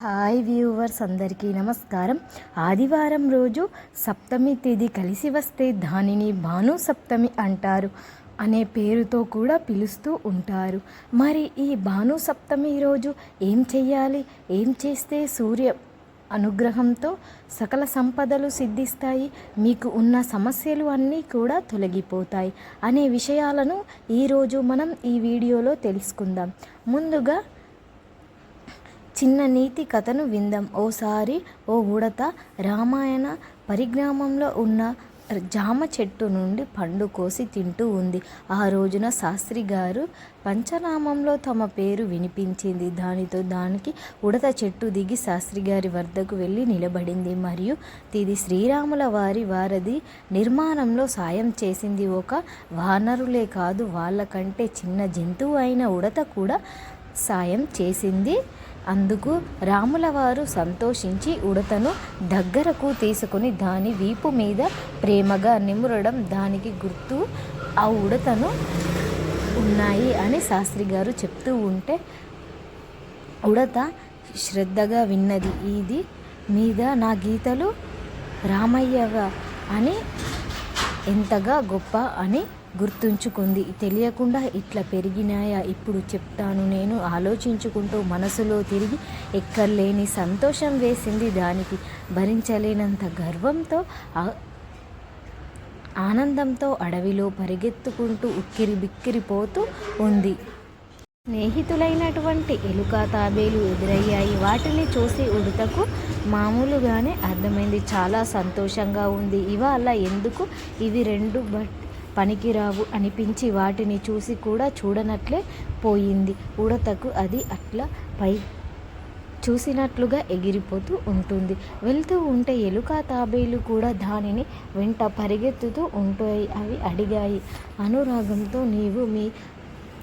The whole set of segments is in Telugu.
హాయ్ వ్యూవర్స్ అందరికీ నమస్కారం. ఆదివారం రోజు సప్తమి తేదీ కలిసి వస్తే దానిని భాను సప్తమి అంటారు అనే పేరుతో కూడా పిలుస్తూ ఉంటారు. మరి ఈ భాను సప్తమి రోజు ఏం చెయ్యాలి? ఏం చేస్తే సూర్య అనుగ్రహంతో సకల సంపదలు సిద్ధిస్తాయి? మీకు ఉన్న సమస్యలు అన్నీ కూడా తొలగిపోతాయి అనే విషయాలను ఈరోజు మనం ఈ వీడియోలో తెలుసుకుందాం. ముందుగా చిన్న నీతి కథను విందాం. ఓసారి ఓ ఉడత రామాయణ పరిగ్రామంలో ఉన్న జామ చెట్టు నుండి పండు కోసి తింటూ ఉంది. ఆ రోజున శాస్త్రి గారు పంచనామంలో తమ పేరు వినిపించింది. దానితో దానికి ఉడత చెట్టు దిగి శాస్త్రి గారి వద్దకు వెళ్ళి నిలబడింది. మరియు ఇది శ్రీరాముల వారి వారధి నిర్మాణంలో సాయం చేసింది. ఒక వానరులే కాదు వాళ్ళకంటే చిన్న జంతువు అయిన ఉడత కూడా సాయం చేసింది. అందుకు రాముల వారు సంతోషించి ఉడతను దగ్గరకు తీసుకుని దాని వీపు మీద ప్రేమగా నిమురడం దానికి గుర్తు ఆ ఉడతను ఉన్నాయి అని శాస్త్రి గారు చెప్తూ ఉంటే ఉడత శ్రద్ధగా విన్నది. ఇది మీద నా గీతలు రామయ్యగా అని ఎంతగా గొప్ప అని గుర్తుంచుకుంది. తెలియకుండా ఇట్లా పెరిగినాయా? ఇప్పుడు చెప్తాను. నేను ఆలోచించుకుంటూ మనసులో తిరిగి ఎక్కర్లేని సంతోషం వేసింది దానికి. భరించలేనంత గర్వంతో ఆనందంతో అడవిలో పరిగెత్తుకుంటూ ఉక్కిరి బిక్కిరిపోతూ ఉంది. స్నేహితులైనటువంటి ఎలుక తాబేలు ఎదురయ్యాయి. వాటిని చూసి ఉడతకు మామూలుగానే అర్థమైంది. చాలా సంతోషంగా ఉంది. ఇవాళ ఎందుకు ఇవి రెండు బట్ పనికిరావు అనిపించి వాటిని చూసి కూడా చూడనట్లే పోయింది. ఉడతకు అది అట్లా పై చూసినట్లుగా ఎగిరిపోతూ ఉంటుంది. వెళ్తూ ఉంటే ఎలుక తాబేలు కూడా దానిని వెంట పరిగెత్తుతూ ఉంటాయి. అవి అడిగాయి. అనురాగంతో నీవు మీ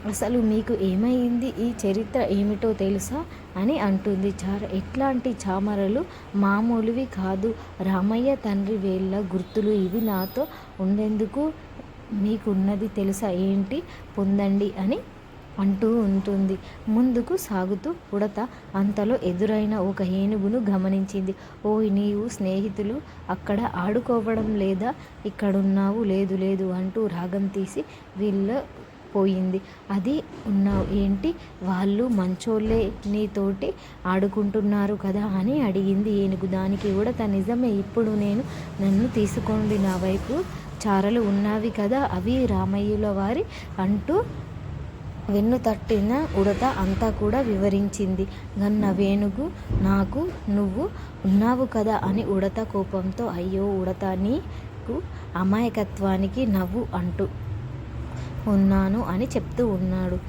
అసలు మీకు ఏమైంది? ఈ చరిత్ర ఏమిటో తెలుసా? అని అంటుంది. చార ఎట్లాంటి చామరలు? మామూలువి కాదు. రామయ్య తండ్రి వేళ్ళ గుర్తులు ఇవి నాతో ఉండేందుకు మీకున్నది తెలుసా ఏంటి? పొందండి అని అంటూ ఉంటుంది. ముందుకు సాగుతూ ఉడత అంతలో ఎదురైన ఒక ఏనుగును గమనించింది. ఓయ్ నీవు స్నేహితులు అక్కడ ఆడుకోవడం లేదా? ఇక్కడున్నావు లేదు లేదు అంటూ రాగం తీసి వీళ్ళ పోయింది అది ఉన్నావు ఏంటి? వాళ్ళు మంచోళ్ళే నీతోటి ఆడుకుంటున్నారు కదా అని అడిగింది ఏనుగు. దానికి ఉడత నిజమే ఇప్పుడు నేను నన్ను తీసుకోండి నా వైపు చారలు ఉన్నవి కదా అవి రామయ్యుల వారి అంటూ వెన్ను తట్టిన ఉడత అంతా కూడా వివరించింది. గన్న వేణుగు నాకు నువ్వు ఉన్నావు కదా అని ఉడత కోపంతో అయ్యో ఉడత నీకు అమాయకత్వానికి నవ్వు అంటూ ఉన్నాను అని చెప్తూ ఉన్నాడు.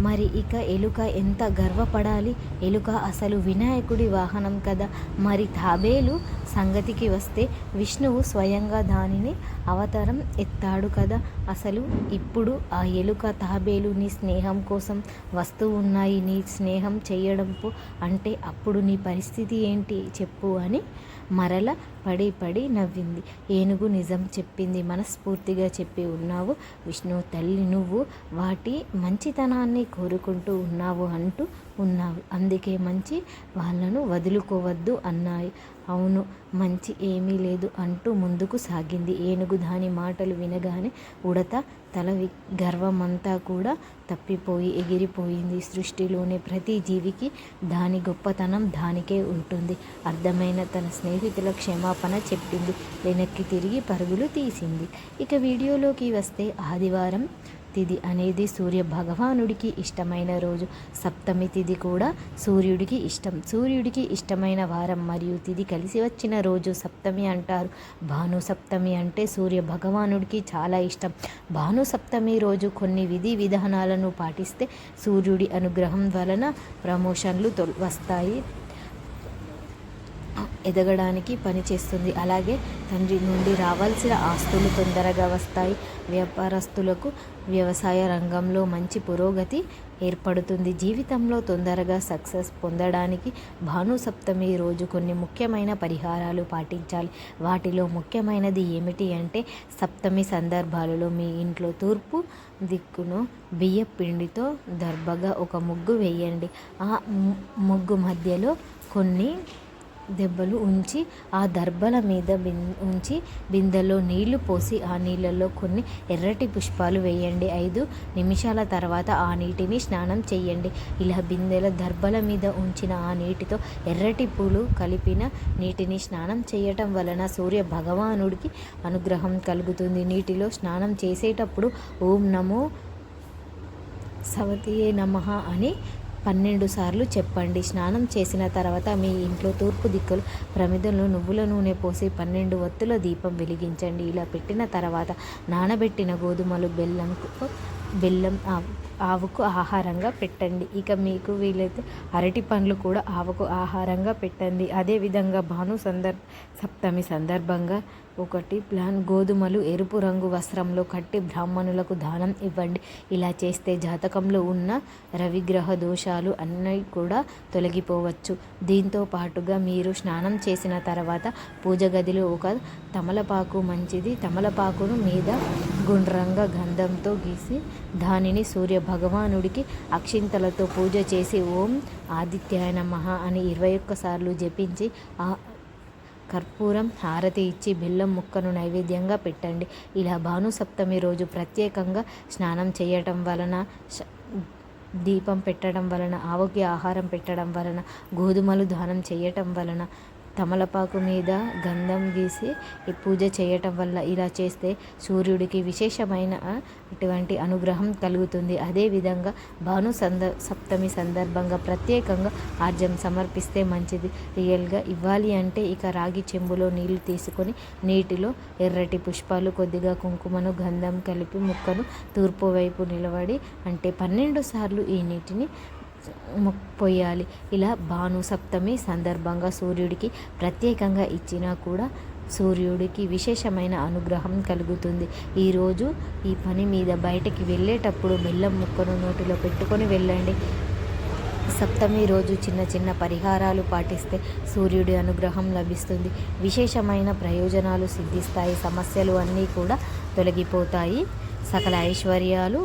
మరి ఇక ఎలుక ఎంత గర్వపడాలి? ఎలుక అసలు వినాయకుడి వాహనం కదా. మరి తాబేలు సంగతికి వస్తే విష్ణువు స్వయంగా దానిని అవతారం ఎత్తాడు కదా. అసలు ఇప్పుడు ఆ ఎలుక తాబేలు నీ స్నేహం కోసం వస్తూ ఉన్నాయి నీ స్నేహం చేయడంపు అంటే అప్పుడు నీ పరిస్థితి ఏంటి చెప్పు అని మరల పడి పడి నవ్వింది. ఏనుగు నిజం చెప్పింది మనస్ఫూర్తిగా చెప్పి ఉన్నావు విష్ణు తల్లి. నువ్వు వాటి మంచితనాన్ని కోరుకుంటూ ఉన్నావు అంటూ ఉన్నావు. అందుకే మంచి వాళ్ళను వదులుకోవద్దు అన్నాయి. అవును మంచి ఏమీ లేదు అంటూ ముందుకు సాగింది. ఏనుగు దాని మాటలు వినగానే ఉడత తల గర్వమంతా కూడా తప్పిపోయి ఎగిరిపోయింది. సృష్టిలోని ప్రతి జీవికి దాని గొప్పతనం దానికే ఉంటుంది. అర్థమైన తన స్నేహితుల క్షమాపణ చెప్పింది. వెనక్కి తిరిగి పరుగులు తీసింది. ఇక వీడియోలోకి వస్తే ఆదివారం తిథి అనేది సూర్య భగవానుడికి ఇష్టమైన రోజు. సప్తమి తిథి కూడా సూర్యుడికి ఇష్టం. సూర్యుడికి ఇష్టమైన వారం మరియు తిథి కలిసి వచ్చిన రోజు సప్తమి అంటారు. భాను సప్తమి అంటే సూర్య భగవానుడికి చాలా ఇష్టం. భాను సప్తమి రోజు కొన్ని విధి విధానాలను పాటిస్తే సూర్యుడి అనుగ్రహం వలన ప్రమోషన్లు వస్తాయి. ఎదగడానికి పనిచేస్తుంది అలాగే తండ్రి నుండి రావాల్సిన ఆస్తులు తొందరగా వస్తాయి. వ్యాపారస్తులకు వ్యవసాయ రంగంలో మంచి పురోగతి ఏర్పడుతుంది. జీవితంలో తొందరగా సక్సెస్ పొందడానికి భాను సప్తమి రోజు కొన్ని ముఖ్యమైన పరిహారాలు పాటించాలి. వాటిలో ముఖ్యమైనది ఏమిటి అంటే సప్తమి సందర్భాలలో మీ ఇంట్లో తూర్పు దిక్కును బియ్య పిండితో దర్భగా ఒక ముగ్గు వేయండి. ఆ ముగ్గు మధ్యలో కొన్ని దెబ్బలు ఉంచి ఆ దర్భల మీద బిం ఉంచి బిందెలో నీళ్ళు పోసి ఆ నీళ్ళల్లో కొన్ని ఎర్రటి పుష్పాలు వేయండి. ఐదు నిమిషాల తర్వాత ఆ నీటిని స్నానం చేయండి ఇలా బిందెల దర్భల మీద ఉంచిన ఆ నీటితో ఎర్రటి పూలు కలిపిన నీటిని స్నానం చేయటం వలన సూర్య భగవానుడికి అనుగ్రహం కలుగుతుంది. నీటిలో స్నానం చేసేటప్పుడు ఓం నమో సవతియే నమః అని పన్నెండు సార్లు చెప్పండి. స్నానం చేసిన తర్వాత మీ ఇంట్లో తూర్పు దిక్కులు ప్రమిదంలో నువ్వుల నూనె పోసి పన్నెండు ఒత్తుల దీపం వెలిగించండి. ఇలా పెట్టిన తర్వాత నానబెట్టిన గోధుమలు బెల్లంకు బెల్లం ఆవుకు ఆహారంగా పెట్టండి. ఇక మీకు వీలైతే అరటి పండ్లు కూడా ఆవుకు ఆహారంగా పెట్టండి. అదేవిధంగా భాను సందర్ సప్తమి సందర్భంగా ఒకటి ప్లాన్ గోధుమలు ఎరుపు రంగు వస్త్రంలో కట్టి బ్రాహ్మణులకు దానం ఇవ్వండి. ఇలా చేస్తే జాతకంలో ఉన్న రవిగ్రహ దోషాలు అన్నీ కూడా తొలగిపోవచ్చు. దీంతో పాటుగా మీరు స్నానం చేసిన తర్వాత పూజ గదిలో ఒక తమలపాకు మంచిది. తమలపాకును మీద గుండ్రంగా గంధంతో గీసి దానిని సూర్య భగవానుడికి అక్షింతలతో పూజ చేసి ఓం ఆదిత్యాయ నమ అని ఇరవై ఒక్కసార్లు జపించి ఆ కర్పూరం హారతి ఇచ్చి బెల్లం ముక్కను నైవేద్యంగా పెట్టండి. ఇలా భాను సప్తమి రోజు ప్రత్యేకంగా స్నానం చేయటం వలన దీపం పెట్టడం వలన ఆవుకి ఆహారం పెట్టడం వలన గోధుమలు దానం చేయటం వలన తమలపాకు మీద గంధం గీసి ఈ పూజ చేయటం వల్ల ఇలా చేస్తే సూర్యుడికి విశేషమైన అటువంటి ఇటువంటి అనుగ్రహం కలుగుతుంది. అదేవిధంగా భాను సంద సప్తమి సందర్భంగా ప్రత్యేకంగా ఆర్జం సమర్పిస్తే మంచిది. రియల్గా ఇవ్వాలి అంటే ఇక రాగి చెంబులో నీళ్ళు తీసుకొని నీటిలో ఎర్రటి పుష్పాలు కొద్దిగా కుంకుమను గంధం కలిపి ముక్కను తూర్పు వైపు నిలబడి అంటే పన్నెండు సార్లు ఈ నీటిని మొక్ పోయాలి ఇలా భాను సప్తమి సందర్భంగా సూర్యుడికి ప్రత్యేకంగా ఇచ్చినా కూడా సూర్యుడికి విశేషమైన అనుగ్రహం కలుగుతుంది. ఈరోజు ఈ పని మీద బయటకి వెళ్ళేటప్పుడు బెల్లం ముక్కను నోటిలో పెట్టుకొని వెళ్ళండి. సప్తమి రోజు చిన్న చిన్న పరిహారాలు పాటిస్తే సూర్యుడి అనుగ్రహం లభిస్తుంది. విశేషమైన ప్రయోజనాలు సిద్ధిస్తాయి సమస్యలు అన్నీ కూడా తొలగిపోతాయి. సకల ఐశ్వర్యాలు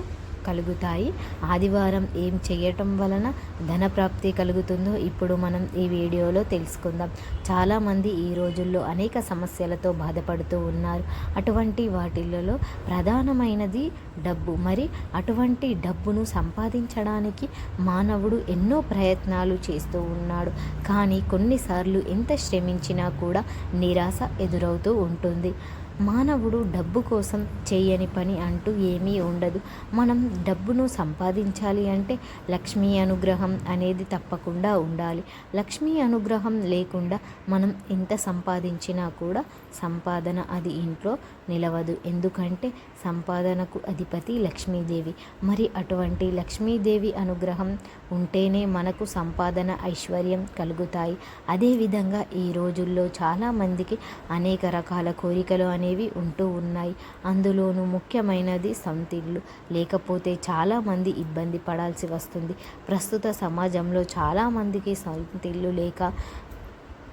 కలుగుతాయి. ఆదివారం ఏం చేయటం వలన ధనప్రాప్తి కలుగుతుందో ఇప్పుడు మనం ఈ వీడియోలో తెలుసుకుందాం. చాలామంది ఈ రోజుల్లో అనేక సమస్యలతో బాధపడుతూ ఉన్నారు. అటువంటి వాటిలలో ప్రధానమైనది డబ్బు. మరి అటువంటి డబ్బును సంపాదించడానికి మానవుడు ఎన్నో ప్రయత్నాలు చేస్తూ ఉన్నాడు. కానీ కొన్నిసార్లు ఎంత శ్రమించినా కూడా నిరాశ ఎదురవుతూ ఉంటుంది. మానవుడు డబ్బు కోసం చేయని పని అంటూ ఏమీ ఉండదు. మనం డబ్బును సంపాదించాలి అంటే లక్ష్మీ అనుగ్రహం అనేది తప్పకుండా ఉండాలి. లక్ష్మీ అనుగ్రహం లేకుండా మనం ఎంత సంపాదించినా కూడా సంపాదన అది ఇంట్లో నిలవదు. ఎందుకంటే సంపాదనకు అధిపతి లక్ష్మీదేవి. మరి అటువంటి లక్ష్మీదేవి అనుగ్రహం ఉంటేనే మనకు సంపాదన ఐశ్వర్యం కలుగుతాయి. అదేవిధంగా ఈ రోజుల్లో చాలామందికి అనేక రకాల కోరికలు అనేవి ఉంటూ ఉన్నాయి. అందులోనూ ముఖ్యమైనది సొంతిళ్ళు లేకపోతే చాలామంది ఇబ్బంది పడాల్సి వస్తుంది. ప్రస్తుత సమాజంలో చాలామందికి సొంతిళ్ళు లేక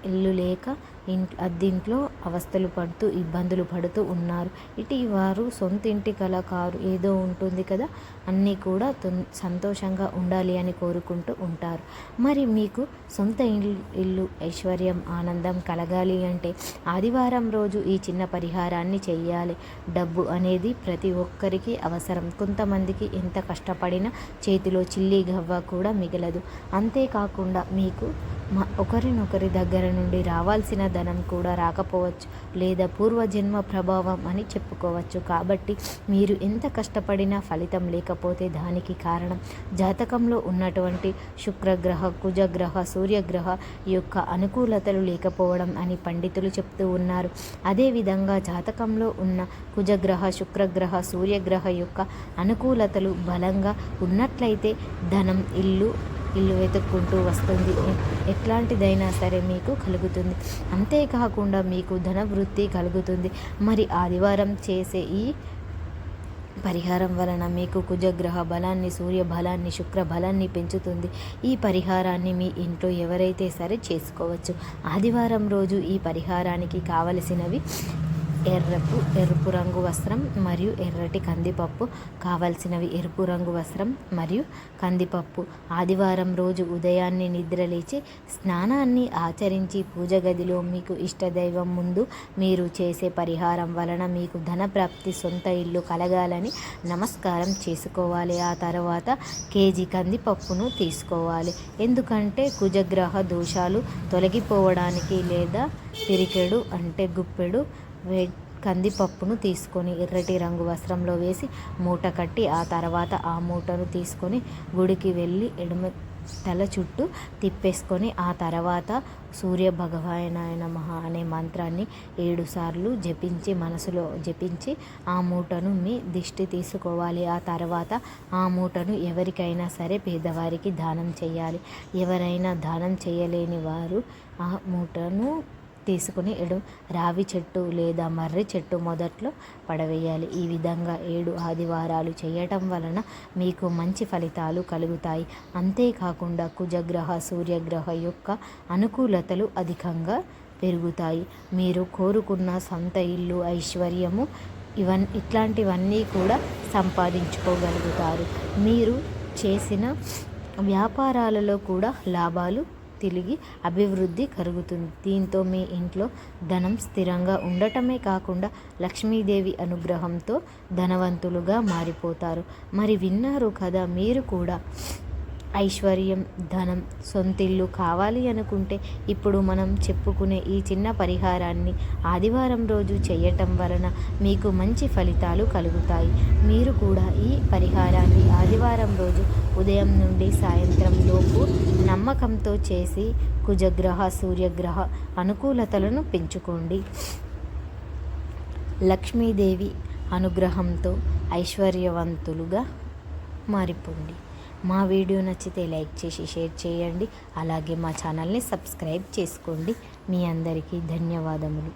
ఇల్లు లేక ఇంట్ అద్దింట్లో అవస్థలు పడుతూ ఇబ్బందులు పడుతూ ఉన్నారు. ఇటు వారు సొంత ఇంటి కల కారు ఏదో ఉంటుంది కదా అన్నీ కూడా తొన్- సంతోషంగా ఉండాలి అని కోరుకుంటూ ఉంటారు. మరి మీకు సొంత ఇల్లు ఇల్లు ఐశ్వర్యం ఆనందం కలగాలి అంటే ఆదివారం రోజు ఈ చిన్న పరిహారాన్ని చెయ్యాలి. డబ్బు అనేది ప్రతి ఒక్కరికి అవసరం. కొంతమందికి ఎంత కష్టపడినా చేతిలో చిల్లి గవ్వ కూడా మిగలదు. అంతేకాకుండా మీకు మా ఒకరినొకరి దగ్గర నుండి రావాల్సిన ధనం కూడా రాకపోవచ్చు లేదా పూర్వజన్మ ప్రభావం అని చెప్పుకోవచ్చు. కాబట్టి మీరు ఎంత కష్టపడినా ఫలితం లేకపోతే దానికి కారణం జాతకంలో ఉన్నటువంటి శుక్రగ్రహ కుజగ్రహ సూర్యగ్రహ యొక్క అనుకూలతలు లేకపోవడం అని పండితులు చెప్తూ ఉన్నారు. అదేవిధంగా జాతకంలో ఉన్న కుజగ్రహ శుక్రగ్రహ సూర్యగ్రహ యొక్క అనుకూలతలు బలంగా ఉన్నట్లయితే ధనం ఇల్లు ఇల్లు వెతుక్కుంటూ వస్తుంది. ఎట్లాంటిదైనా సరే మీకు కలుగుతుంది. అంతేకాకుండా మీకు ధనవృత్తి కలుగుతుంది. మరి ఆదివారం చేసే ఈ పరిహారం వలన మీకు కుజగ్రహ బలాన్ని సూర్య బలాన్ని శుక్ర బలాన్ని పెంచుతుంది. ఈ పరిహారాన్ని మీ ఇంట్లో ఎవరైతే సరే చేసుకోవచ్చు ఆదివారం రోజు ఈ పరిహారానికి కావలసినవి ఎర్రపు ఎరుపు రంగు వస్త్రం మరియు ఎర్రటి కందిపప్పు. కావలసినవి ఎరుపు రంగు వస్త్రం మరియు కందిపప్పు. ఆదివారం రోజు ఉదయాన్నే నిద్రలేచి స్నానాన్ని ఆచరించి పూజ గదిలో మీకు ఇష్టదైవం ముందు మీరు చేసే పరిహారం వలన మీకు ధనప్రాప్తి సొంత ఇల్లు కలగాలని నమస్కారం చేసుకోవాలి. ఆ తర్వాత కేజీ కందిపప్పును తీసుకోవాలి. ఎందుకంటే కుజగ్రహ దోషాలు తొలగిపోవడానికి లేదా పిరికెడు అంటే గుప్పెడు వే కందిపప్పును తీసుకొని ఎర్రటి రంగు వస్త్రంలో వేసి మూట కట్టి ఆ తర్వాత ఆ మూటను తీసుకొని గుడికి వెళ్ళి ఎడమ తల చుట్టూ తిప్పేసుకొని ఆ తర్వాత సూర్య భగవానాయ నమః అనే మంత్రాన్ని ఏడుసార్లు జపించి మనసులో జపించి ఆ మూటను మీ దిష్టి తీసుకోవాలి. ఆ తర్వాత ఆ మూటను ఎవరికైనా సరే పేదవారికి దానం చేయాలి. ఎవరైనా దానం చేయలేని వారు ఆ మూటను తీసుకుని ఏడు రావి చెట్టు లేదా మర్రి చెట్టు మొదట్లో పడవేయాలి. ఈ విధంగా ఏడు ఆదివారాలు చేయటం వలన మీకు మంచి ఫలితాలు కలుగుతాయి. అంతేకాకుండా కుజగ్రహ సూర్యగ్రహ యొక్క అనుకూలతలు అధికంగా పెరుగుతాయి. మీరు కోరుకున్న సొంత ఇల్లు ఐశ్వర్యము ఇవన్ ఇట్లాంటివన్నీ కూడా సంపాదించుకోగలుగుతారు. మీరు చేసిన వ్యాపారాలలో కూడా లాభాలు తిరిగి అభివృద్ధి కలుగుతుంది దీంతో మీ ఇంట్లో ధనం స్థిరంగా ఉండటమే కాకుండా లక్ష్మీదేవి అనుగ్రహంతో ధనవంతులుగా మారిపోతారు. మరి విన్నారు కదా మీరు కూడా. ఐశ్వర్యం ధనం సొంతిల్లు కావాలి అనుకుంటే ఇప్పుడు మనం చెప్పుకునే ఈ చిన్న పరిహారాన్ని ఆదివారం రోజు చేయటం వలన మీకు మంచి ఫలితాలు కలుగుతాయి. మీరు కూడా ఈ పరిహారాన్ని ఆదివారం రోజు ఉదయం నుండి సాయంత్రం లోపు నమ్మకంతో చేసి కుజగ్రహ సూర్యగ్రహ అనుకూలతలను పెంచుకోండి. లక్ష్మీదేవి అనుగ్రహంతో ఐశ్వర్యవంతులుగా మారిపోండి. మా వీడియో నచ్చితే లైక్ చేసి షేర్ చేయండి. అలాగే మా ఛానల్ని సబ్స్క్రైబ్ చేసుకోండి. మీ అందరికీ ధన్యవాదములు.